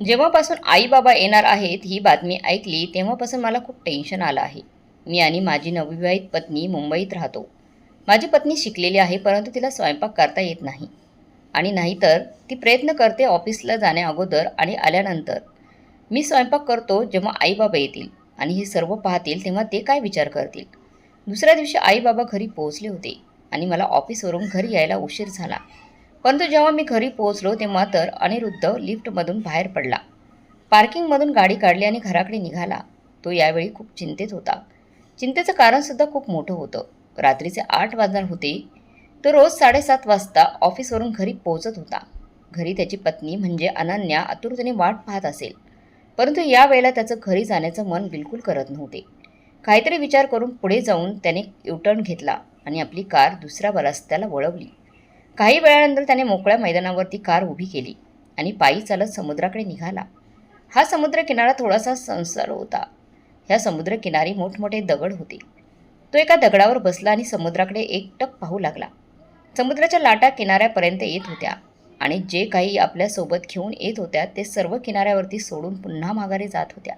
जेव्हापासून आई बाबा येणार आहेत ही बातमी ऐकली तेव्हापासून मला खूप टेन्शन आलं आहे. मी आणि माझी नवविवाहित पत्नी मुंबईत राहतो. माझी पत्नी शिकलेली आहे परंतु तिला स्वयंपाक करता येत नाही. आणि नाहीतर ती प्रयत्न करते ऑफिसला जाण्याअगोदर आणि आल्यानंतर. मी स्वयंपाक करतो जेव्हा आईबाबा येतील आणि हे सर्व पाहतील तेव्हा ते काय विचार करतील. दुसऱ्या दिवशी आई बाबा घरी पोहोचले होते आणि मला ऑफिसवरून घरी यायला उशीर झाला. परंतु जेव्हा मी घरी पोहोचलो तेव्हा तर अनिरुद्ध लिफ्टमधून बाहेर पडला. पार्किंगमधून गाडी काढली आणि घराकडे निघाला. तो यावेळी खूप चिंतेत होता. चिंतेचं कारणसुद्धा खूप मोठं होतं. रात्रीचे आठ वाजणार होते. तो रोज साडेसात वाजता ऑफिसवरून घरी पोहोचत होता. घरी त्याची पत्नी म्हणजे अनन्या आतुरतेने वाट पाहत असेल. परंतु यावेळेला त्याचं घरी जाण्याचं मन बिलकुल करत नव्हते. काहीतरी विचार करून पुढे जाऊन त्याने युटर्न घेतला आणि आपली कार दुसऱ्या रस्त्याला वळवली. काही वेळानंतर त्याने मोकळ्या मैदानावरती कार उभी केली आणि पायी चालत समुद्राकडे निघाला. हा समुद्र किनारा थोडासा संसार होता. ह्या समुद्रकिनारी मोठमोठे दगड होते. तो एका दगडावर बसला आणि समुद्राकडे एकटक पाहू लागला. समुद्राच्या लाटा किनाऱ्यापर्यंत येत होत्या आणि जे काही आपल्यासोबत घेऊन येत होत्या ते सर्व किनाऱ्यावरती सोडून पुन्हा माघारी जात होत्या.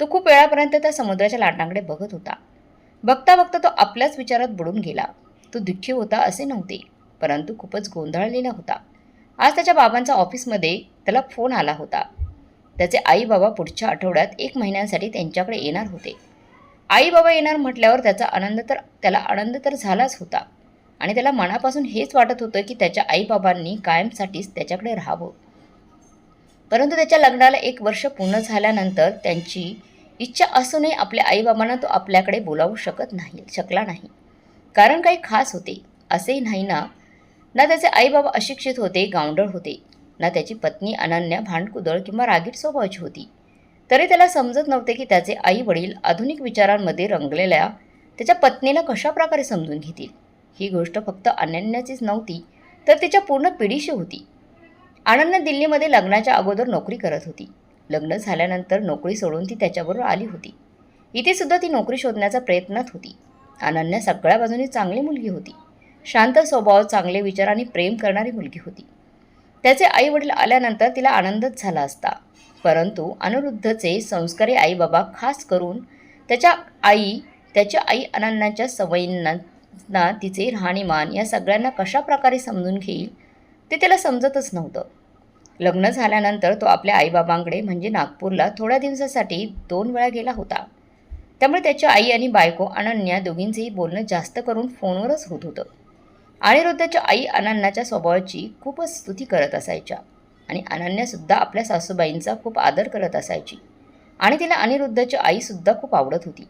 तो खूप वेळापर्यंत त्या समुद्राच्या लाटांकडे बघत होता. बघता बघता तो आपल्याच विचारात बुडून गेला. तो दुःखी होता असे नव्हते. परंतु खूपच गोंधळलेला होता. आज त्याच्या बाबांचा ऑफिसमध्ये त्याला फोन आला होता. त्याचे आई बाबा पुढच्या आठवड्यात एक महिन्यांसाठी त्यांच्याकडे येणार होते. आई बाबा येणार म्हटल्यावर त्याचा आनंद तर त्याला आनंद तर झालाच होता. आणि त्याला मनापासून हेच वाटत होतं की त्याच्या आईबाबांनी कायमसाठीच त्याच्याकडे राहावं. परंतु त्याच्या लग्नाला एक वर्ष पूर्ण झाल्यानंतर त्यांची इच्छा असूनही आपल्या आईबाबांना तो आपल्याकडे बोलावू शकत नाही शकला नाही. कारण काही खास होते. असेही नाही ना ना त्याचे आईबाबा अशिक्षित होते गावंडळ होते. ना त्याची पत्नी अनन्या भांडकुदळ किंवा रागीट स्वभावाची होती. तरी त्याला समजत नव्हते की त्याचे आई वडील आधुनिक विचारांमध्ये रंगलेल्या त्याच्या पत्नीला कशाप्रकारे समजून घेतील. ही गोष्ट फक्त अनन्याचीच नव्हती तर तिच्या पूर्ण पिढीशी होती. अनन्या दिल्लीमध्ये लग्नाच्या अगोदर नोकरी करत होती. लग्न झाल्यानंतर नोकरी सोडून ती त्याच्याबरोबर आली होती. इथेसुद्धा ती नोकरी शोधण्याचा प्रयत्नात होती. अनन्या सगळ्या बाजूनी चांगली मुलगी होती. शांत स्वभाव चांगले विचार आणि प्रेम करणारी मुलगी होती. त्याचे आई वडील आल्यानंतर तिला आनंदच झाला असता. परंतु अनिरुद्धचे संस्कारी आईबाबा खास करून त्याच्या आई त्याच्या आई अनन्याच्या सवयींना तिचे राहणीमान या सगळ्यांना कशा प्रकारे समजून घेईल ते त्याला समजतच नव्हतं. लग्न झाल्यानंतर तो आपल्या आईबाबांकडे म्हणजे नागपूरला थोड्या दिवसासाठी दोन वेळा गेला होता. त्यामुळे त्याच्या आई आणि बायको अनन्या दोघींचेही बोलणं जास्त करून फोनवरच होत होतं. अनिरुद्धच्या आई अनन्याच्या स्वभावाची खूपच स्तुती करत असायच्या. आणि अनन्यासुद्धा आपल्या सासूबाईंचा खूप आदर करत असायची. आणि तिला अनिरुद्धाची आईसुद्धा खूप आवडत होती.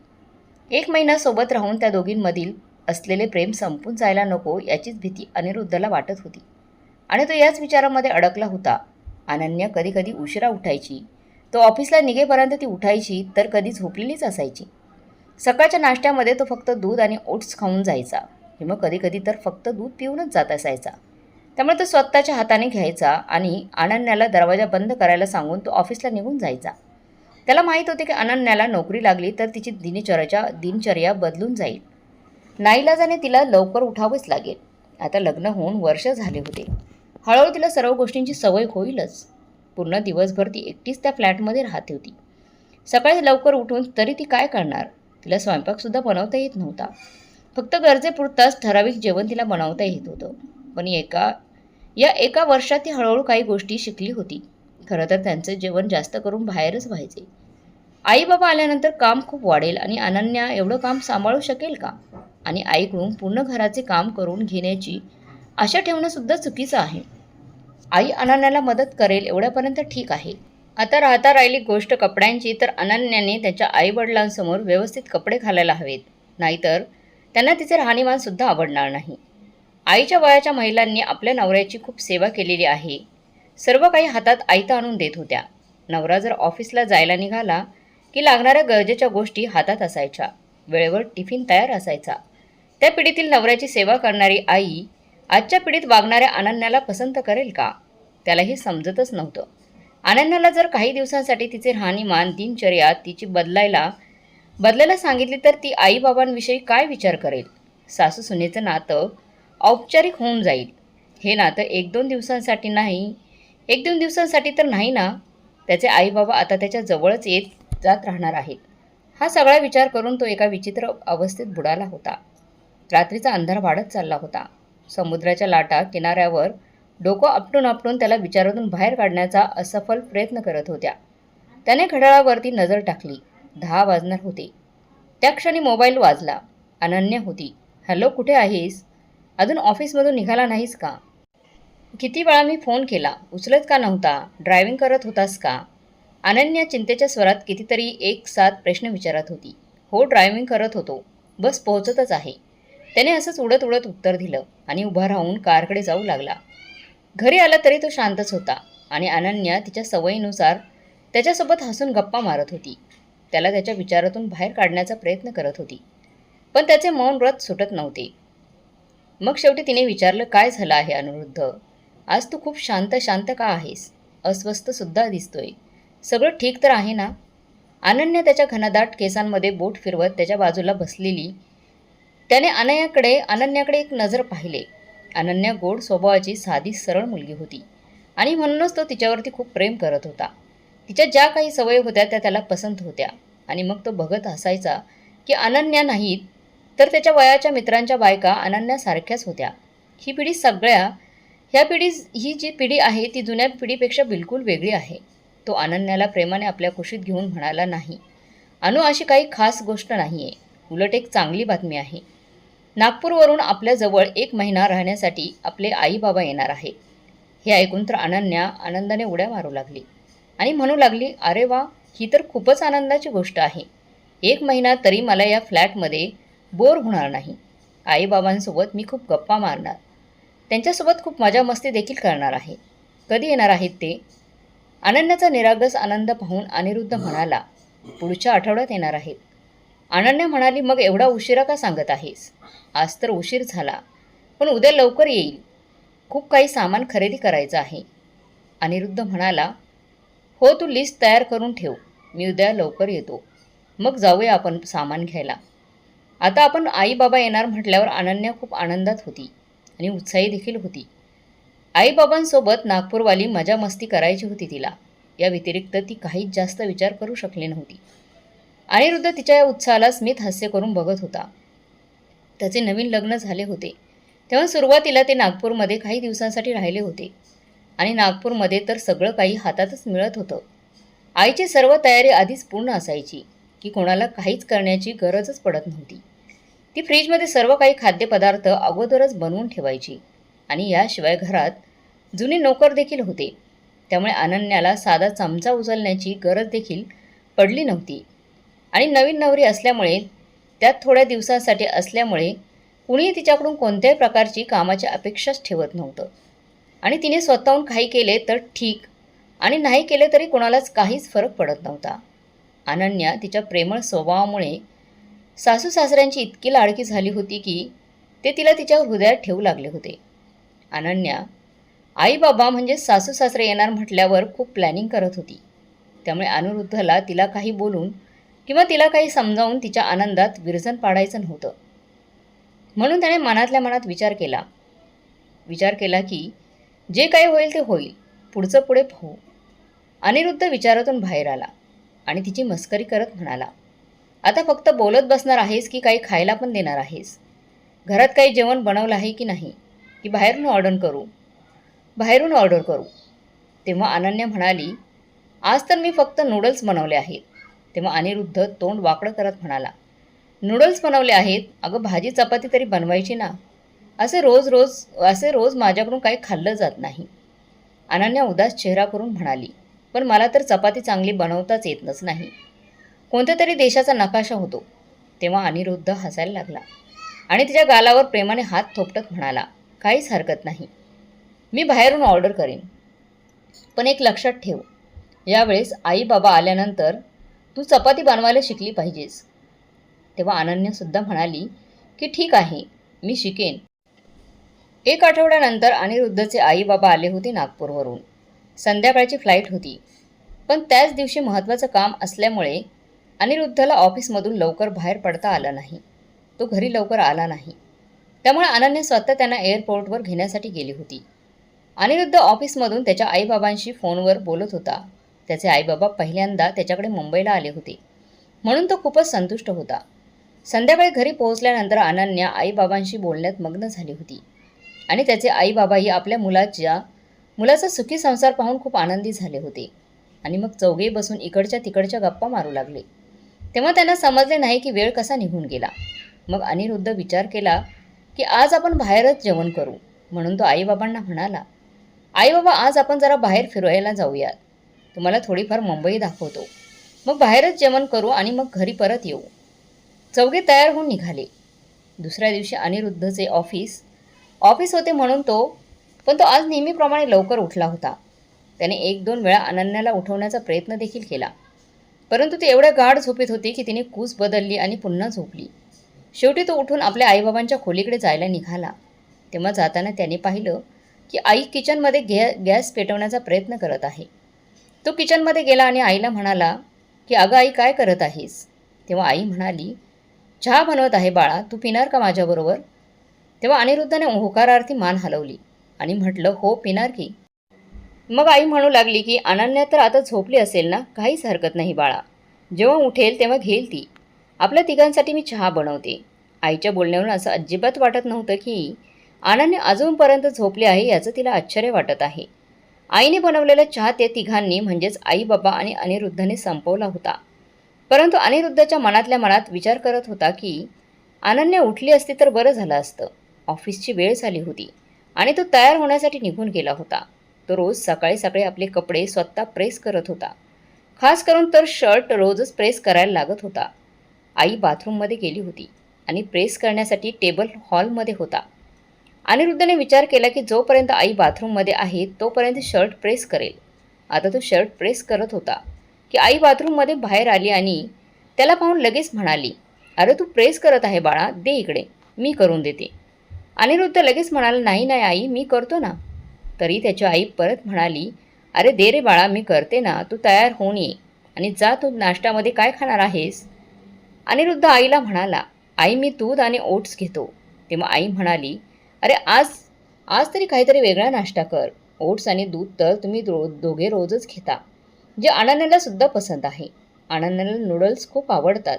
एक महिना सोबत राहून त्या दोघींमधील असलेले प्रेम संपून जायला नको याचीच भीती अनिरुद्धला वाटत होती. आणि तो याच विचारामध्ये अडकला होता. अनन्या कधीकधी उशिरा उठायची. तो ऑफिसला निघेपर्यंत ती उठायची तर कधी झोपलेलीच असायची. सकाळच्या नाश्त्यामध्ये तो फक्त दूध आणि ओट्स खाऊन जायचा. किंवा कधी कधी तर फक्त दूध पिऊनच जात असायचा. त्यामुळे तो स्वतःच्या हाताने घ्यायचा आणि अनन्याला दरवाजा बंद करायला सांगून तो ऑफिसला निघून जायचा. त्याला माहीत होते की अनन्याला नोकरी लागली तर तिची दिनचर्याच्या दिनचर्या बदलून जाईल. नाईलाजाने तिला लवकर उठावेच लागेल. आता लग्न होऊन वर्ष झाले होते. हळूहळू तिला सर्व गोष्टींची सवय होईलच. पूर्ण दिवसभर ती एकटीच त्या फ्लॅटमध्ये राहते होती. सकाळी लवकर उठून तरी ती काय करणार? तिला स्वयंपाकसुद्धा बनवता येत नव्हता. फक्त गरजेपुरताच ठराविक जेवण तिला बनवता येत होतं. पण एका या एका वर्षात ती हळूहळू काही गोष्टी शिकली होती. खरं तर त्यांचं जेवण जास्त करून बाहेरच व्हायचे. आई बाबा आल्यानंतर काम खूप वाढेल आणि अनन्या एवढं काम सांभाळू शकेल का? आणि आईकडून पूर्ण घराचे काम करून घेण्याची आशा ठेवणंसुद्धा चुकीचं आहे. आई अनन्याला मदत करेल एवढ्यापर्यंत ठीक आहे. आता राहता राहिली गोष्ट कपड्यांची तर अनन्याने त्याच्या आईवडिलांसमोर व्यवस्थित कपडे घालायला हवेत. नाहीतर त्यांना तिचे राहणीमानसुद्धा आवडणार नाही. आईच्या वयाच्या महिलांनी आपल्या नवऱ्याची खूप सेवा केलेली आहे. सर्व काही हातात आयतं आणून देत होत्या. नवरा जर ऑफिसला जायला निघाला की लागणाऱ्या गरजेच्या गोष्टी हातात असायच्या. वेळेवर टिफिन तयार असायचा. त्या पिढीतील नवऱ्याची सेवा करणारी आई आजच्या पिढीत वागणाऱ्या अनन्याला पसंत करेल का? त्याला हे समजतच नव्हतं. अनन्याला जर काही दिवसांसाठी तिचे राहणीमान दिनचर्या तिची बदलायला बदलायला सांगितली तर ती आईबाबांविषयी काय विचार करेल? सासू सुनेचं नातं औपचारिक होऊन जाईल. हे नातं एक दोन दिवसांसाठी नाही एक दोन दिवसांसाठी तर नाही ना? त्याचे आईबाबा आता त्याच्या जवळच येत जात राहणार आहेत. हा सगळा विचार करून तो एका विचित्र अवस्थेत बुडाला होता. रात्रीचा अंधार वाढत चालला होता. समुद्राच्या लाटा किनाऱ्यावर डोकं आपटून आपटून त्याला विचारातून बाहेर काढण्याचा असफल प्रयत्न करत होत्या. त्याने घड्याळावरती नजर टाकली. दहा वाजणार होते. त्या क्षणी मोबाईल वाजला. अनन्य होती. हॅलो कुठे आहेस? अजून ऑफिसमधून निघाला नाहीस का? किती वेळा मी फोन केला. उचलत का नव्हता? ड्रायव्हिंग करत होतास का? अनन्या चिंतेच्या स्वरात कितीतरी एक सात प्रश्न विचारत होती. हो ड्रायव्हिंग करत होतो. बस पोहोचतच आहे. त्याने असंच उडत उडत उत्तर दिलं आणि उभा राहून कारकडे जाऊ लागला. घरी आला तरी तो शांतच होता आणि अनन्या तिच्या सवयीनुसार त्याच्यासोबत हसून गप्पा मारत होती. त्याला त्याच्या विचारातून बाहेर काढण्याचा प्रयत्न करत होती. पण त्याचे मौन व्रत सुटत नव्हते. मग शेवटी तिने विचारलं काय झालं आहे अनिरुद्ध? आज तू खूप शांत शांत का आहेस? अस्वस्थसुद्धा दिसतोय. सगळं ठीक तर आहे ना? अनन्या त्याच्या घनदाट केसांमध्ये बोट फिरवत त्याच्या बाजूला बसलेली. त्याने अनयाकडे अनन्याकडे एक नजर पाहिले. अनन्या गोड स्वभावाची साधी सरळ मुलगी होती आणि म्हणूनच तो तिच्यावरती खूप प्रेम करत होता. तिच्या ज्या काही सवयी होत्या त्या त्याला पसंत होत्या. आणि मग तो बघत असायचा की अनन्या नाहीत तर त्याच्या वयाच्या मित्रांच्या बायका अनन्यासारख्याच होत्या. ही पिढी सगळ्या ह्या पिढी ही जी पिढी आहे ती जुन्या पिढीपेक्षा बिलकुल वेगळी आहे. तो अनन्याला प्रेमाने आपल्या कुशीत घेऊन म्हणाला नाही. अनु अशी काही खास गोष्ट नाही आहे उलट एक चांगली बातमी आहे. नागपूरवरून आपल्याजवळ एक महिना राहण्यासाठी आपले आई बाबा येणार आहे हे ऐकून तर अनन्या आनंदाने उड्या मारू लागली. आणि म्हणू लागली अरे वा ही तर खूपच आनंदाची गोष्ट आहे. एक महिना तरी मला या फ्लॅटमध्ये बोर होणार नाही. आईबाबांसोबत मी खूप गप्पा मारणार. त्यांच्यासोबत खूप मजा मस्ती देखील करणार आहे. कधी येणार आहेत ते? अनन्याचा निरागस आनंद पाहून अनिरुद्ध म्हणाला पुढच्या आठवड्यात येणार आहेत. अनन्या म्हणाली मग एवढा उशिरा का सांगत आहेस? आज तर उशीर झाला. पण उद्या लवकर येईल. खूप काही सामान खरेदी करायचं आहे. अनिरुद्ध म्हणाला हो तू लिस्ट तयार करून ठेव. मी उद्या लवकर येतो. मग जाऊया आपण सामान घ्यायला. आता आपण आई बाबा येणार म्हटल्यावर अनन्या खूप आनंदात होती आणि उत्साही देखील होती. आईबाबांसोबत नागपूरवाली मजा मस्ती करायची होती तिला. या व्यतिरिक्त ती काहीच जास्त विचार करू शकली नव्हती. अनिरुद्ध तिच्या या उत्साहाला स्मित हास्य करून बघत होता. त्याचे नवीन लग्न झाले होते. तेव्हा सुरुवातीला ते नागपूरमध्ये काही दिवसांसाठी राहिले होते. आणि नागपूरमध्ये तर सगळं काही हातातच मिळत होतं. आईची सर्व तयारी आधीच पूर्ण असायची की कोणाला काहीच करण्याची गरजच पडत नव्हती. ती फ्रीजमध्ये सर्व काही खाद्यपदार्थ अगोदरच बनवून ठेवायची आणि याशिवाय घरात जुने नोकर देखील होते. त्यामुळे अनन्याला साधा चमचा उचलण्याची गरज देखील पडली नव्हती. आणि नवीन नवरी असल्यामुळे त्यात थोड्या दिवसांसाठी असल्यामुळे कुणीही तिच्याकडून कोणत्याही प्रकारची कामाची अपेक्षाच ठेवत नव्हतं. आणि तिने स्वतःहून काही केले तर ठीक. आणि नाही केले तरी कोणालाच काहीच फरक पडत नव्हता. अनन्या तिच्या प्रेमळ स्वभावामुळे सासू सासऱ्यांची इतकी लाडकी झाली होती की ते तिला तिच्या हृदयात ठेवू लागले होते. अनन्या आई बाबा म्हणजे सासू सासरे येणार म्हटल्यावर खूप प्लॅनिंग करत होती. त्यामुळे अनिरुद्धला तिला काही बोलून किंवा तिला काही समजावून तिच्या आनंदात विरजन पाडायचं नव्हतं. म्हणून त्याने मनातल्या मनात विचार केला. विचार केला की जे काही होईल ते होईल. पुढचं पुढे पाहू. अनिरुद्ध विचारातून बाहेर आला आणि तिची मस्करी करत म्हणाला आता फक्त बोलत बसणार आहेस की काही खायला पण देणार आहेस? घरात काही जेवण बनवलं आहे की नाही? की बाहेरून ऑर्डर करू? बाहेरून ऑर्डर करू. तेव्हा अनन्या म्हणाली आज तर मी फक्त नूडल्स बनवले आहेत. तेव्हा अनिरुद्ध तोंड वाकडं करत म्हणाला नूडल्स बनवले आहेत? अगं भाजी चपाती तरी बनवायची ना. असे रोज रोज असे रोज माझ्याकडून काही खाल्लं जात नाही. अनन्या उदास चेहरा करून म्हणाली पण मला तर चपाती चांगली बनवताच येतच नाही. कोणत्या तरी देशाचा नकाशा होतो. तेव्हा अनिरुद्ध हसायला लागला आणि तिच्या गालावर प्रेमाने हात थोपटत म्हणाला काहीच हरकत नाही. मी बाहेरून ऑर्डर करेन. पण एक लक्षात ठेव यावेळेस आई बाबा आल्यानंतर तू चपाती बनवायला शिकली पाहिजेस. तेव्हा अनन्यासुद्धा म्हणाली की ठीक आहे मी शिकेन. एक आठवड्यानंतर अनिरुद्धचे आई बाबा आले होते नागपूरवरून. संध्याकाळची फ्लाईट होती. पण त्याच दिवशी महत्त्वाचं काम असल्यामुळे अनिरुद्धला ऑफिसमधून लवकर बाहेर पडता आलं नाही. तो घरी लवकर आला नाही. त्यामुळे अनन्या स्वतः त्यांना एअरपोर्टवर घेण्यासाठी गेली होती. अनिरुद्ध ऑफिसमधून त्याच्या आईबाबांशी फोनवर बोलत होता. त्याचे आईबाबा पहिल्यांदा त्याच्याकडे मुंबईला आले होते. म्हणून तो खूपच संतुष्ट होता. संध्याकाळी घरी पोहोचल्यानंतर अनन्या आईबाबांशी बोलण्यात मग्न झाली होती. आणि त्याचे आईबाबाही आपल्या मुलाच्या मुलाचा सुखी संसार पाहून खूप आनंदी झाले होते. आणि मग चौघे बसून इकडच्या तिकडच्या गप्पा मारू लागले. तेव्हा त्यांना समजले नाही की वेळ कसा निघून गेला. मग अनिरुद्ध विचार केला की आज आपण बाहेरच जेवण करू म्हणून तो आईबाबांना म्हणाला आईबाबा आज आपण जरा बाहेर फिरायला जाऊयात. तुम्हाला थोडीफार मुंबई दाखवतो. मग बाहेरच जेवण करू आणि मग घरी परत येऊ. चौघे तयार होऊन निघाले. दुसऱ्या दिवशी अनिरुद्धचे ऑफिस ऑफिस होते म्हणून तो पण तो आज नेहमीप्रमाणे लवकर उठला होता. त्याने एक दोन वेळा अनन्याला उठवण्याचा प्रयत्न देखील केला. परंतु ती एवढ्या गाढ झोपेत होती की तिने कूस बदलली आणि पुन्हा झोपली. शेवटी तो उठून आपल्या आईबाबांच्या खोलीकडे जायला निघाला. तेव्हा जाताना त्याने पाहिलं की आई किचनमध्ये गॅ गॅस पेटवण्याचा प्रयत्न करत आहे. तो किचनमध्ये गेला आणि आईला म्हणाला की अगं आई काय करत आहेस? तेव्हा आई म्हणाली चहा बनवत आहे बाळा तू पिणार का माझ्याबरोबर? तेव्हा अनिरुद्धने होकारार्थी मान हलवली आणि म्हटलं हो पिणार की मग आई म्हणू लागली की अनन्या तर आता झोपली असेल ना? काहीच हरकत नाही बाळा. जेव्हा उठेल तेव्हा घेईल ती. आपल्या तिघांसाठी मी चहा बनवते. आईच्या बोलण्यावरून असं अजिबात वाटत नव्हतं की अनन्या अजूनपर्यंत झोपली आहे याचं तिला आश्चर्य वाटत आहे. आईने बनवलेला चहा त्या तिघांनी म्हणजेच आई बाबा आणि अनिरुद्धने संपवला होता. परंतु अनिरुद्धच्या मनातल्या मनात विचार करत होता की अनन्या उठली असती तर बरं झालं असतं. ऑफिसची वेळ झाली होती आणि तो तयार होण्यासाठी निघून गेला होता. तो रोज सकाळी सकाळी आपले कपडे स्वतः प्रेस करत होता. खास करून तर शर्ट रोजच प्रेस करायला लागत होता. आई बाथरूममध्ये गेली होती आणि प्रेस करण्यासाठी टेबल हॉलमध्ये होता. अनिरुद्धने विचार केला की जोपर्यंत आई बाथरूममध्ये आहे तोपर्यंत शर्ट प्रेस करेल. आता तो शर्ट प्रेस करत होता की आई बाथरूममध्ये बाहेर आली आणि त्याला पाहून लगेच म्हणाली अरे तू प्रेस करत आहे बाळा दे इकडे मी करून देते. अनिरुद्ध लगेच म्हणाला नाही नाही आई मी करतो ना. तरी त्याची आई परत म्हणाली अरे दे रे बाळा मी करते ना तू तयार होऊन ये. आणि जा तू नाश्त्यामध्ये काय खाणार आहेस? अनिरुद्ध आईला म्हणाला आई मी दूध आणि ओट्स घेतो. तेव्हा आई म्हणाली अरे आज आज तरी काहीतरी वेगळा नाश्ता कर. ओट्स आणि दूध तर तुम्ही दो दोघे रोजच घेता जे अनन्याला सुद्धा पसंत आहे. अनन्याला नूडल्स खूप आवडतात.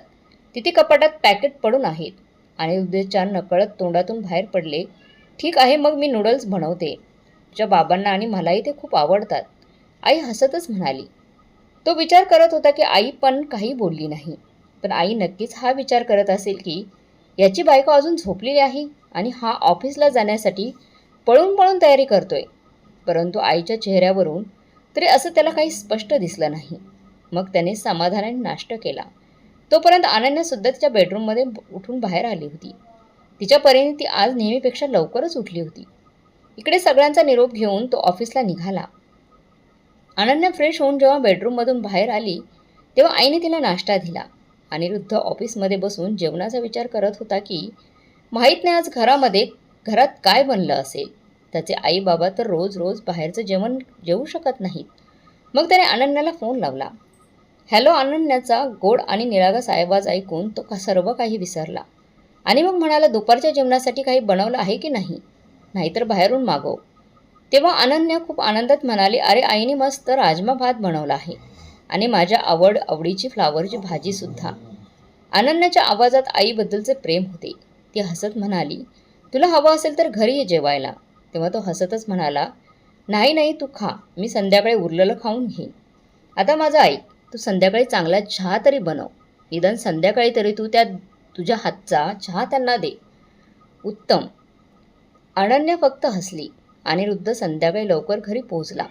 तिथे कपाटात पॅकेट पडून आहेत. आणि उद्याच्या नकळत तोंडातून बाहेर पडले. ठीक आहे मग मी नूडल्स बनवते. तुझ्या बाबांना आणि मलाही ते खूप आवडतात. आई हसतच म्हणाली. तो विचार करत होता की आई पण काही बोलली नाही. पण आई नक्कीच हा विचार करत असेल की याची बायको अजून झोपलेली आहे आणि हा ऑफिसला जाण्यासाठी पळून पळून तयारी करतोय. परंतु आईच्या चेहऱ्यावरून तरी असं त्याला काही स्पष्ट दिसलं नाही. मग त्याने समाधानाने नाश्ता केला. तोपर्यंत अनन्यासुद्धा तिच्या बेडरूममध्ये उठून बाहेर आली होती. तिच्या परीने ती आज नेहमीपेक्षा लवकरच उठली होती. इकडे सगळ्यांचा निरोप घेऊन तो ऑफिसला निघाला. अनन्या फ्रेश होऊन जेव्हा बेडरूममधून बाहेर आली तेव्हा आईने तिला नाश्ता दिला. अनिरुद्ध ऑफिसमध्ये बसून जेवणाचा विचार करत होता की माहीत नाही आज घरामध्ये घरात काय बनलं असेल? त्याचे आई बाबा तर रोज रोज बाहेरचं जेवण जेवू शकत नाहीत. मग त्याने अनन्याला फोन लावला. हॅलो अनन्याचा गोड आणि निरागस आवाज ऐकून तो का सर्व काही विसरला. आणि मग म्हणाला दुपारच्या जेवणासाठी काही बनवलं आहे की नाही? नाहीतर बाहेरून मागव. तेव्हा अनन्या खूप आनंदात म्हणाली अरे आईने मस्त राजमा भात बनवला आहे आणि माझ्या आवड आवडीची फ्लावरची भाजीसुद्धा अनन्याच्या आवाजात आईबद्दलचे प्रेम होते. ती हसत म्हणाली तुला हवं असेल तर घरी ये जेवायला. तेव्हा तो हसतच म्हणाला नाही नाही तू खा. मी संध्याकाळी उरलेलं खाऊन घेईन. आता माझं ऐक. तू संध्याकाळी चांगला चहा तरी बनव. निदान संध्याकाळी तरी तू त्या तुझ्या हातचा चहा त्यांना दे. उत्तम. अनन्या फक्त हसली अनिरुद्ध संध्याकाळी लवकर घरी पोहोचला.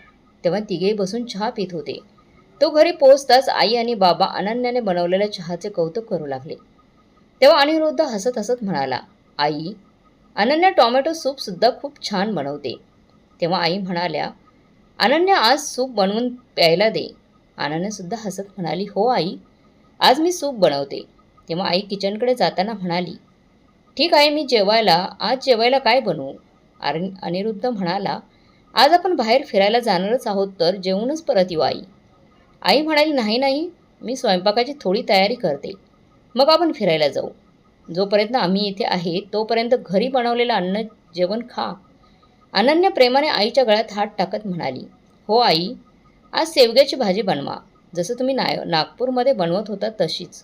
तेव्हा तिघेही बसून चहा पित होते. तो घरी पोहोचताच आई आणि बाबा अनन्याने बनवलेल्या चहाचे कौतुक करू लागले. तेव्हा अनिरुद्ध हसत हसत म्हणाला आई अनन्या टॉमॅटो सूपसुद्धा खूप छान बनवते. तेव्हा आई म्हणाल्या अनन्या आज सूप बनवून प्यायला दे. आनंदसुद्धा हसत म्हणाली हो आई आज मी सूप बनवते. तेव्हा आई किचनकडे जाताना म्हणाली ठीक आहे मी जेवायला आज जेवायला काय बनवू? आणि अनिरुद्ध म्हणाला आज आपण बाहेर फिरायला जाणारच आहोत तर जेवूनच परत येऊ आई. आई म्हणाली नाही नाही मी स्वयंपाकाची थोडी तयारी करते. मग आपण फिरायला जाऊ. जोपर्यंत आम्ही इथे आहे तोपर्यंत घरी बनवलेलं अन्न जेवण खा. अनन्या प्रेमाने आईच्या गळ्यात हात टाकत म्हणाली हो आई आज शेवग्याची भाजी बनवा. जसं तुम्ही नाय नागपूरमध्ये बनवत होता तशीच.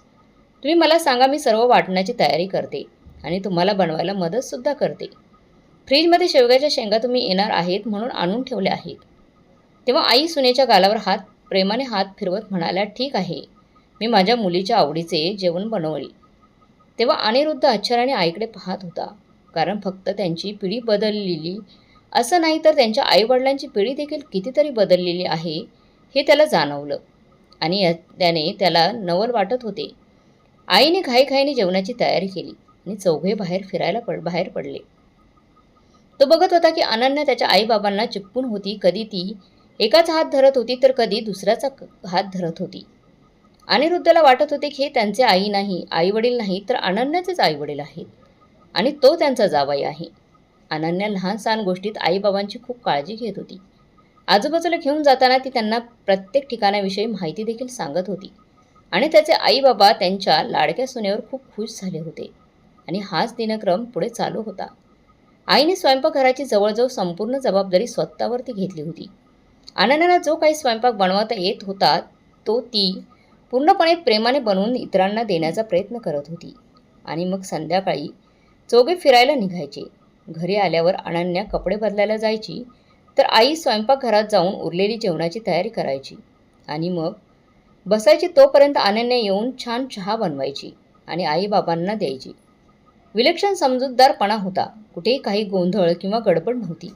तुम्ही मला सांगा मी सर्व वाटण्याची तयारी करते आणि तुम्हाला बनवायला मदतसुद्धा करते. फ्रीजमध्ये शेवग्याच्या शेंगा तुम्ही येणार आहेत म्हणून आणून ठेवल्या आहेत. तेव्हा आई सुनेच्या गालावर हात प्रेमाने हात फिरवत म्हणाल्या ठीक आहे. मी माझ्या मुलीच्या आवडीचे जेवण बनवले. तेव्हा अनिरुद्ध आश्चर्याने आईकडे पाहत होता कारण फक्त त्यांची पिढी बदललेली असं नाही तर त्यांच्या आईवडिलांची पिढी देखील कितीतरी बदललेली आहे हे त्याला जाणवलं. आणि या- त्याने त्याला नवल वाटत होते. आईने घाईघाईने जेवणाची तयारी केली आणि चौघे बाहेर फिरायला पड बाहेर पडले. तो बघत होता की अनन्या त्याच्या आईबाबांना चिपकून होती. कधी ती एकाच हात धरत होती तर कधी दुसऱ्याचा हात धरत होती. अनिरुद्धला वाटत होते की हे त्यांचे आई नाही आई वडील नाही तर अनन्याचेच आई वडील आहेत. आणि तो त्यांचा जावाई आहे. अनन्या लहान सहान गोष्टीत आईबाबांची खूप काळजी घेत होती. आजूबाजूला घेऊन जाताना ती त्यांना प्रत्येक ठिकाणाविषयी माहिती देखील सांगत होती. आणि त्याचे आईबाबा त्यांच्या लाडक्या सुनेवर खूप खुश झाले होते. आणि हाच दिनक्रम पुढे चालू होता. आईने स्वयंपाकघराची जवळजवळ संपूर्ण जबाबदारी स्वतःवरती घेतली होती. आनंदाला जो काही स्वयंपाक बनवता येत होता तो ती पूर्णपणे प्रेमाने बनवून इतरांना देण्याचा प्रयत्न करत होती. आणि मग संध्याकाळी चोगे फिरायला निघायचे. घरी आल्यावर अनन्या कपडे बदलायला जायची. तर आई स्वयंपाकघरात जाऊन उरलेली जेवणाची तयारी करायची. आणि मग बसायची तोपर्यंत अनन्या येऊन छान चहा बनवायची आणि आईबाबांना द्यायची. विलक्षण समजूतदारपणा होता. कुठेही काही गोंधळ किंवा गडबड नव्हती.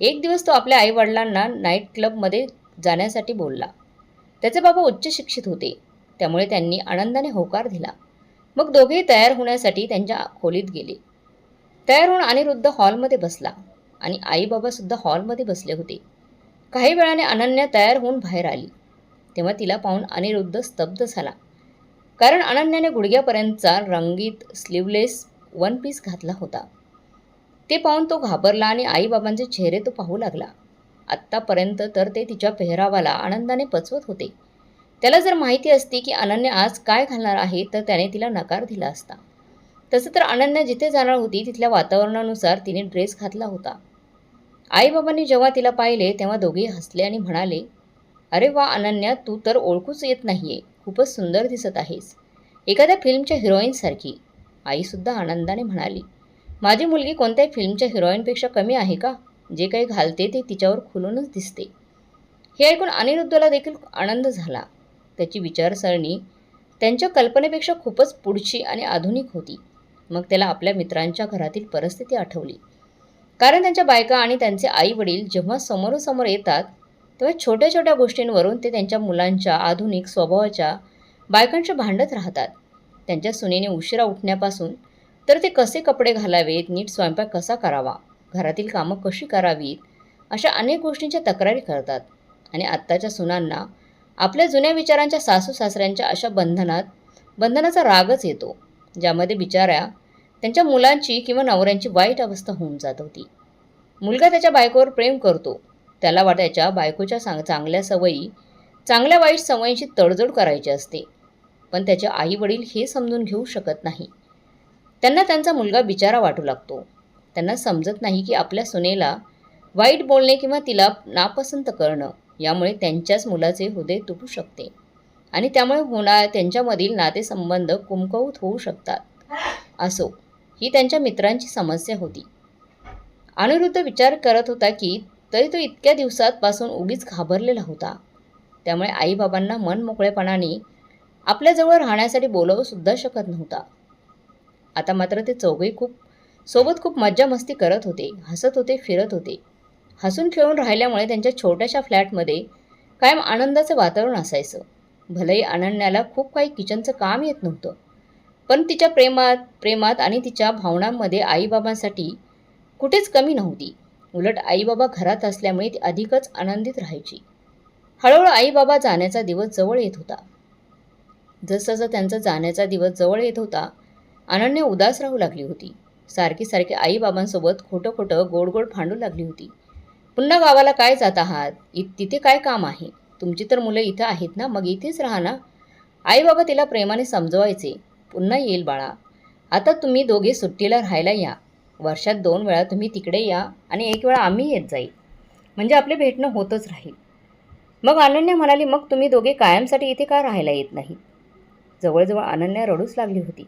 एक दिवस तो आपल्या आईवडिलांना नाईट क्लबमध्ये जाण्यासाठी बोलला. त्याचे बाबा उच्च शिक्षित होते. त्यामुळे त्यांनी आनंदाने होकार दिला. मग दोघेही तयार होण्यासाठी त्यांच्या खोलीत गेले. तयार होऊन अनिरुद्ध हॉलमध्ये बसला. आणि आईबाबासुद्धा हॉलमध्ये बसले होते. काही वेळाने अनन्या तयार होऊन बाहेर आली. तेव्हा तिला पाहून अनिरुद्ध स्तब्ध झाला. कारण अनन्याने गुडघ्यापर्यंतचा रंगीत स्लीवलेस वन पीस घातला होता. ते पाहून तो घाबरला आणि आईबाबांचे चेहरे तो पाहू लागला. आत्तापर्यंत तर ते तिच्या पेहरावाला आनंदाने पचवत होते. त्याला जर माहिती असती की अनन्या आज काय घालणार आहे तर त्याने तिला नकार दिला असता. तसं तर अनन्या जिथे जाणार होती तिथल्या वातावरणानुसार तिने ड्रेस घातला होता. आईबाबांनी जेव्हा तिला पाहिले तेव्हा दोघे हसले आणि म्हणाले अरे वा अनन्या तू तर ओळखूच येत नाहीये. खूपच सुंदर दिसत आहेस. एखाद्या फिल्मच्या हिरोईनसारखी. आईसुद्धा आनंदाने म्हणाली माझी मुलगी कोणत्याही फिल्मच्या हिरोईनपेक्षा कमी आहे का? जे काही घालते ते तिच्यावर खुलूनच दिसते. हे ऐकून अनिरुद्धला देखील आनंद झाला. त्याची विचारसरणी त्यांच्या कल्पनेपेक्षा खूपच पुढची आणि आधुनिक होती. मग त्याला आपल्या मित्रांच्या घरातील परिस्थिती आठवली. कारण त्यांच्या बायका आणि त्यांचे आई वडील जेव्हा समोरासमोर येतात तेव्हा छोट्या छोट्या गोष्टींवरून ते त्यांच्या मुलांच्या आधुनिक स्वभावाच्या बायकांशी भांडत राहतात. त्यांच्या सुनेने उशिरा उठण्यापासून तर ते कसे कपडे घालावेत नीट स्वयंपाक कसा करावा घरातील कामं कशी करावीत अशा अनेक गोष्टींच्या तक्रारी करतात. आणि आत्ताच्या सुनांना आपल्या जुन्या विचारांच्या सासू सासऱ्यांच्या अशा बंधनात बंधनाचा रागच येतो ज्यामध्ये बिचाऱ्या त्यांच्या मुलांची किंवा नवऱ्यांची वाईट अवस्था होऊन जात होती. मुलगा त्याच्या बायकोवर प्रेम करतो. त्याला वा त्याच्या बायकोच्या सांग चांगल्या सवयी चांगल्या वाईट सवयींची तडजोड करायची असते. पण त्याचे आई वडील हे समजून घेऊ शकत नाही. त्यांना त्यांचा मुलगा बिचारा वाटू लागतो. त्यांना समजत नाही की आपल्या सुनेला वाईट बोलणे किंवा तिला नापसंत करणं यामुळे त्यांच्याच मुलाचे हृदय तुटू शकते. आणि त्यामुळे होणार त्यांच्यामधील नातेसंबंध कुमकवत होऊ शकतात. असो. ही त्यांच्या मित्रांची समस्या होती. अनिरुद्ध विचार करत होता की तरी तो इतक्या दिवसांपासून उगीच घाबरलेला होता. त्यामुळे आईबाबांना मन मोकळेपणाने आपल्याजवळ राहण्यासाठी बोलवू सुद्धा शकत नव्हता. आता मात्र ते चौघही खूप सोबत खूप मज्जा मस्ती करत होते हसत होते फिरत होते. हसून खेळून राहिल्यामुळे त्यांच्या छोट्याशा फ्लॅटमध्ये कायम आनंदाचं वातावरण असायचं. भलेही अनन्याला खूप काही किचनचं काम येत नव्हतं पण तिच्या प्रेमात प्रेमात आणि तिच्या भावनांमध्ये आईबाबांसाठी कुठेच कमी नव्हती. उलट आईबाबा घरात असल्यामुळे ती अधिकच आनंदित राहायची. हळूहळू आईबाबा जाण्याचा दिवस जवळ येत होता. जसजसं त्यांचा जाण्याचा दिवस जवळ येत होता अनन्या उदास राहू लागली होती. सारखी सारखी आईबाबांसोबत खोटं खोटं गोड गोड फांडू लागली होती. पुन्हा गावाला काय जात आहात? इ तिथे काय काम आहे? तुमची तर मुलं इथं आहेत ना मग इथेच राहा ना. आईबाबा तिला प्रेमाने समजवायचे. पुन्हा येईल बाळा. आता तुम्ही दोघे सुट्टीला राहायला या. वर्षात दोन वेळा तुम्ही तिकडे या आणि एक वेळा आम्ही येत जाईल म्हणजे आपले भेटणं होतच राहील. मग अनन्या म्हणाली मग तुम्ही दोघे कायमसाठी इथे का राहायला येत नाही? जवळजवळ अनन्या रडूच लागली होती.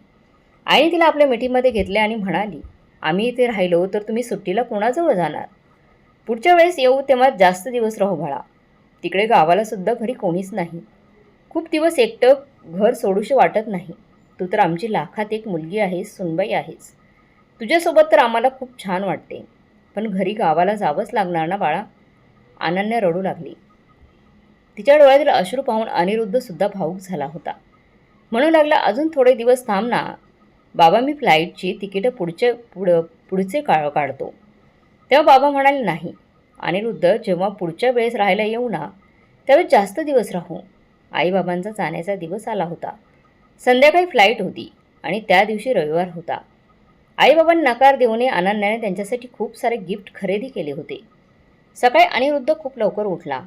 आईने तिला आपल्या मिठीमध्ये घेतले आणि म्हणाली आम्ही इथे राहिलो तर तुम्ही सुट्टीला कोणाजवळ जाणार? पुढच्या वेळेस येऊ तेव्हा जास्त दिवस राहू बाळा. तिकडे गावालासुद्धा घरी कोणीच नाही. खूप दिवस एकटं घर सोडूशी वाटत नाही. तू तर आमची लाखात एक मुलगी आहेस सुनबाई आहेस. तुझ्यासोबत तर आम्हाला खूप छान वाटते. पण घरी गावाला जावंच लागणार ना बाळा? अनन्या रडू लागली. तिच्या डोळ्यातील अश्रू पाहून अनिरुद्धसुद्धा भाऊक झाला होता. म्हणू लागला अजून थोडे दिवस थांब ना. बाबा मी फ्लाईटची तिकीटं पुढचे पुढं पुढचे काळ काढतो. तेव्हा बाबा म्हणाले नाही. अनिरुद्ध जेव्हा पुढच्या वेळेस राहायला येऊ ना त्यावेळेस जास्त दिवस राहू. आईबाबांचा जाण्याचा दिवस आला होता. संध्याकाळी फ्लाईट होती आणि त्या दिवशी रविवार होता. आईबाबांनी नकार देऊने अनन्याने त्यांच्यासाठी खूप सारे गिफ्ट खरेदी केले होते. सकाळी अनिरुद्ध खूप लवकर उठला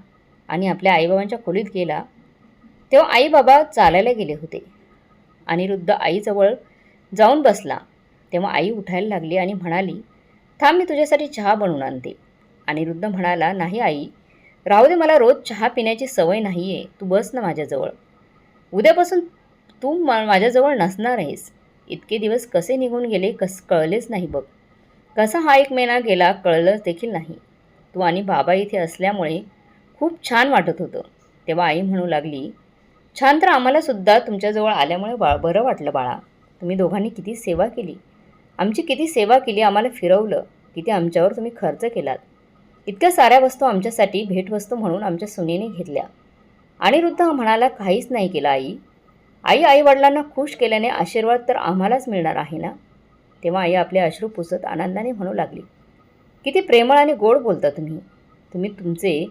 आणि आपल्या आईबाबांच्या खोलीत गेला. तेव्हा आईबाबा चालायला गेले होते. अनिरुद्ध आईजवळ जाऊन बसला. तेव्हा आई उठायला लागली आणि म्हणाली थांब मी तुझ्यासाठी चहा बनवून आणते. अनिरुद्ध म्हणाला नाही आई राहू दे मला रोज चहा पिण्याची सवय नाही आहे तू बस ना माझ्याजवळ. उद्यापासून तू मा माझ्याजवळ नसणार आहेस इतके दिवस कसे निघून गेले कस कळलेच नाही बघ. कसा हा एक महिना गेला कळलंच देखील नाही. तू आणि बाबा इथे असल्यामुळे खूप छान वाटत होतं. तेव्हा आई म्हणू लागली छान तर आम्हालासुद्धा तुमच्याजवळ आल्यामुळे बा बरं वाटलं बाळा. तुम्ही दोघांनी किती सेवा केली. आमची किती सेवा केली आम्हाला फिरवलं. किती आमच्यावर तुम्ही खर्च केलात. इतक्या साऱ्या वस्तू आमच्यासाठी भेटवस्तू म्हणून आमच्या सुनेने घेतल्या. आणि वृद्ध म्हणाला काहीच नाही केलं आई. आई आईवडिलांना खुश केल्याने आशीर्वाद तर आम्हालाच मिळणार आहे ना? तेव्हा आई आपले अश्रू पुसत आनंदाने म्हणू लागली. किती प्रेमळ आणि गोड बोलता तुम्ही. तुम्ही तुमचे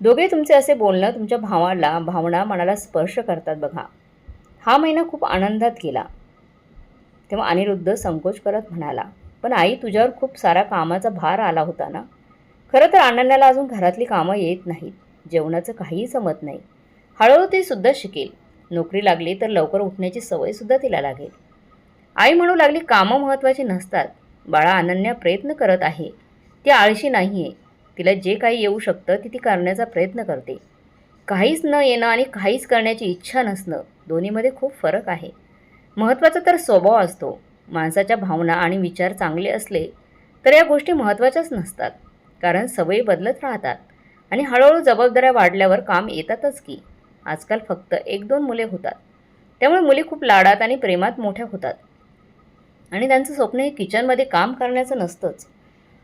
दोघे तुमचे असे बोलणं तुमच्या भावाला भावना मनाला स्पर्श करतात बघा. हा महिना खूप आनंदात गेला. तेव्हा अनिरुद्ध संकोच करत म्हणाला पण आई तुझ्यावर खूप सारा कामाचा भार आला होता ना? खरं तर अनन्याला अजून घरातली कामं येत नाहीत. जेवणाचं काहीही जमत नाही. हळूहळू ते सुद्धा शिकेल. नोकरी लागली तर लवकर उठण्याची सवयसुद्धा तिला लागेल. आई म्हणू लागली कामं महत्त्वाची नसतात. बाळा अनन्या प्रयत्न करत आहे. ती आळशी नाही आहे तिला जे काही येऊ शकतं ती ती करण्याचा प्रयत्न करते. काहीच न येणं आणि काहीच करण्याची इच्छा नसणं दोन्हीमध्ये खूप फरक आहे. महत्त्वाचा तर स्वभाव असतो. माणसाच्या भावना आणि विचार चांगले असले तर या गोष्टी महत्त्वाच्याच नसतात. कारण सवयी बदलत राहतात. आणि हळूहळू जबाबदाऱ्या वाढल्यावर काम येतातच की. आजकाल फक्त एक दोन मुले होतात. त्यामुळे मुली खूप लाडात आणि प्रेमात मोठ्या होतात. आणि त्यांचं स्वप्न हे किचनमध्ये काम करण्याचं नसतंच.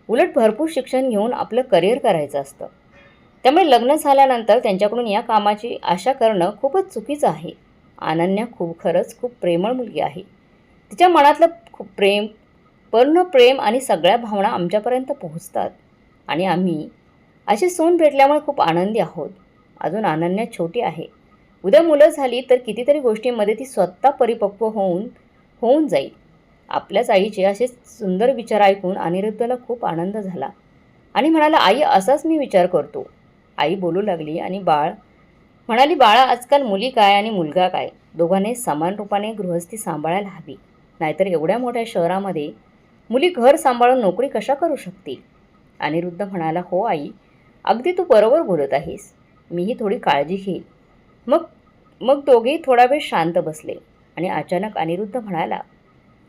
उलट भरपूर शिक्षण घेऊन आपलं करिअर करायचं असतं. त्यामुळे लग्न झाल्यानंतर त्यांच्याकडून या कामाची आशा करणं खूपच चुकीचं आहे. अनन्या खूप खरंच खूप प्रेमळ मुलगी आहे. तिच्या मनातलं खूप प्रेम पूर्ण प्रेम आणि सगळ्या भावना आमच्यापर्यंत पोहोचतात. आणि आम्ही अशी सून भेटल्यामुळे खूप आनंदी आहोत. अजून अनन्या छोटी आहे. उद्या मुलं झाली तर कितीतरी गोष्टींमध्ये ती स्वतः परिपक्व होऊन होऊन जाईल. आपल्याच आईचे असे सुंदर विचार ऐकून अनिरुद्धला खूप आनंद झाला. आणि म्हणाला आई असाच मी विचार करतो. आई बोलू लागली आणि बाळ म्हणाली बाळा आजकाल मुली काय आणि मुलगा काय? दोघांनी समान रूपाने गृहस्थी सांभाळायला हवी. नाहीतर एवढ्या मोठ्या शहरामध्ये मुली घर सांभाळून नोकरी कशा करू शकतील? अनिरुद्ध म्हणाला हो आई. अगदी तू बरोबर बोलत आहेस. मीही थोडी काळजी घेईन. मग मग दोघेही थोडा वेळ शांत बसले आणि अचानक अनिरुद्ध म्हणाला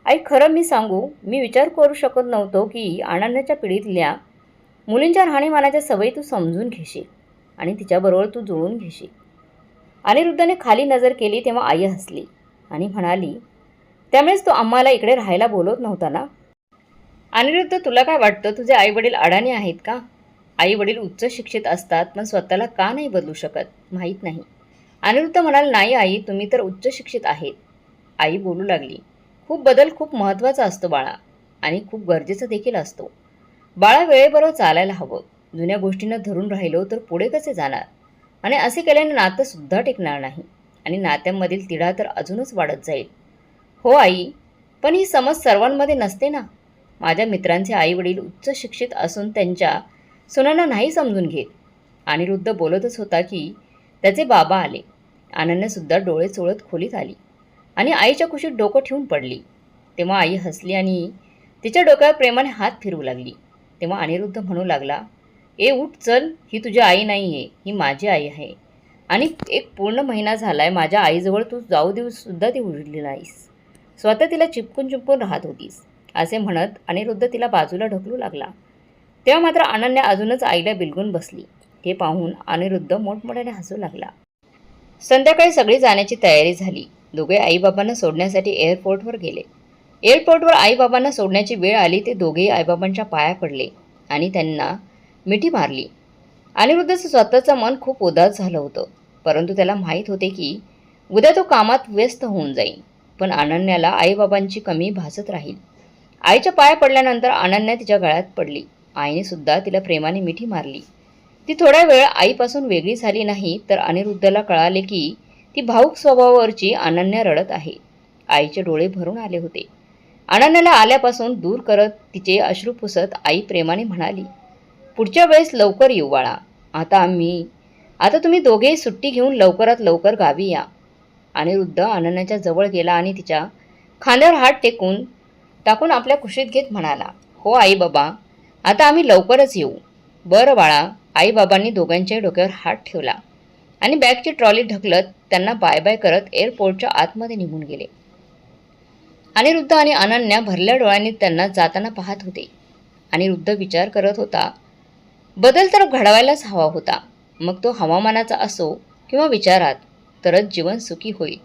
आई खरं मी सांगू मी विचार करू शकत नव्हतो की आनंदाच्या पिढीतल्या मुलींच्या राहणीमानाच्या सवयी तू समजून घेशील आणि तिच्याबरोबर तू जुळून घेशील. अनिरुद्धने खाली नजर केली तेव्हा आई हसली आणि म्हणाली त्यामुळेच तो आम्हाला इकडे राहायला बोलवत नव्हता ना? अनिरुद्ध तुला काय वाटतं? तुझे आईवडील अडाणी आहेत का? आईवडील उच्च शिक्षित असतात पण स्वतःला का नाही बदलू शकत? माहीत नाही. अनिरुद्ध म्हणाल नाही आई तुम्ही तर उच्च शिक्षित आहेत. आई बोलू लागली खूप बदल खूप महत्त्वाचा असतो बाळा आणि खूप गरजेचा देखील असतो. बाळा वेळेबरोबर चालायला हवं. जुन्या गोष्टींना धरून राहिलो तर पुढे कसे जाणार? आणि असे केल्याने नातंसुद्धा टिकणार नाही आणि नात्यांमधील तिढा तर अजूनच वाढत जाईल. हो आई पण ही समज सर्वांमध्ये नसते ना. माझ्या मित्रांचे आईवडील उच्च शिक्षित असून त्यांच्या सुनांना नाही समजून घेत. अनिरुद्ध बोलतच होता की त्याचे बाबा आले. आनंदसुद्धा डोळे चोळत खोलीत आली. आणि आईच्या कुशीत डोकं ठेवून पडली. तेव्हा आई हसली आणि तिच्या डोक्यावर प्रेमाने हात फिरवू लागली. तेव्हा अनिरुद्ध म्हणू लागला ए उठ चल. ही तुझी आई नाही आहे ही माझी आई आहे. आणि एक पूर्ण महिना झाला आहे माझ्या आईजवळ तू जाऊ देऊसुद्धा ती उरली नाहीस. स्वतः तिला चिपकून चिपकून राहत होतीस. असे म्हणत अनिरुद्ध तिला बाजूला ढकलू लागला. तेव्हा मात्र अनन्या अजूनच आईला बिलगून बसली. हे पाहून अनिरुद्ध मोठमोठ्याने हसू लागला. संध्याकाळी सगळी जाण्याची तयारी झाली. दोघे आईबाबांना सोडण्यासाठी एअरपोर्टवर गेले. एअरपोर्टवर आईबाबांना सोडण्याची वेळ आली ते दोघेही आईबाबांच्या पाया पडले आणि त्यांना मिठी मारली. अनिरुद्धचं स्वतःचं मन खूप उदास झालं होतं. परंतु त्याला माहीत होते की उद्या तो कामात व्यस्त होऊन जाईल. पण अनन्याला आईबाबांची कमी भासत राहील. आईच्या पाया पडल्यानंतर अनन्या तिच्या गळ्यात पडली. आईने सुद्धा तिला प्रेमाने मिठी मारली. ती थोडा वेळ आईपासून वेगळी झाली नाही तर अनिरुद्धला कळाले की ती भाऊक स्वभावावरची अनन्या रडत आहे. आईचे डोळे भरून आले होते. अनन्याला आल्यापासून दूर करत तिचे अश्रू पुसत आई प्रेमाने म्हणाली पुढच्या वेळेस लवकर येऊ बाळा. आता आम्ही आता तुम्ही दोघेही सुट्टी घेऊन लवकरात लवकर गावी या. अनिरुद्ध अनन्याच्या जवळ गेला आणि तिच्या खांद्यावर हात टेकून टाकून आपल्या कुशीत घेत म्हणाला हो आई बाबा आता आम्ही लवकरच येऊ. बरं बाळा आईबाबांनी दोघांच्याही डोक्यावर हात ठेवला आणि बॅगची ट्रॉली ढकलत त्यांना बाय बाय करत एअरपोर्टच्या आतमध्ये निघून गेले. अनिरुद्ध आणि अनन्या भरल्या डोळ्यांनी त्यांना जाताना पाहत होते. अनिरुद्ध विचार करत होता बदल तर घडवायलाच हवा होता. मग तो हवामानाचा असो किंवा विचारात तरच जीवन सुखी होईल.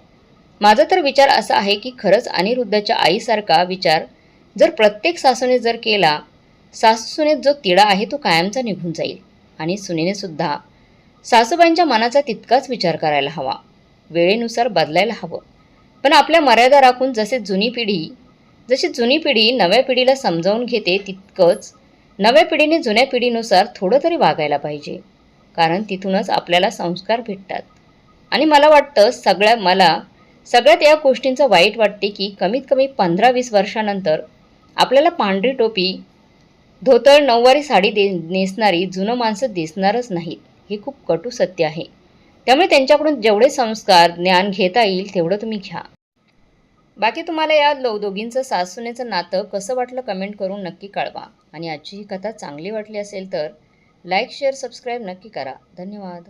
माझा तर विचार असा आहे की खरंच अनिरुद्धच्या आईसारखा विचार जर प्रत्येक सासूने जर केला सासू सुनेत जो तिढा आहे तो कायमचा निघून जाईल. आणि सुनेने सुद्धा सासूबाईंच्या मनाचा तितकाच विचार करायला हवा. वेळेनुसार बदलायला हवं. पण आपल्या मर्यादा राखून जसे जुनी पिढी जशी जुनी पिढी नव्या पिढीला समजावून घेते तितकंच नव्या पिढीने जुन्या पिढीनुसार थोडं तरी वागायला पाहिजे. कारण तिथूनच आपल्याला संस्कार भेटतात. आणि मला वाटतं सगळ्या मला सगळ्यात या गोष्टींचं वाईट वाटते की कमीत कमी पंधरा वीस वर्षानंतर आपल्याला पांढरी टोपी धोतर नऊवारी साडी दे नेसणारी जुनं माणसं दिसणारच नाहीत. हे खूप कटू सत्य आहे. त्यामुळे त्यांच्याकडून जेवढे संस्कार ज्ञान घेता येईल तेवढं तुम्ही घ्या. बाकी तुम्हाला या लो दोघींचं सासूनेचं नातं कसं वाटलं कमेंट करून नक्की कळवा. आणि आजची ही कथा चांगली वाटली असेल तर लाईक शेअर सबस्क्राईब नक्की करा. धन्यवाद.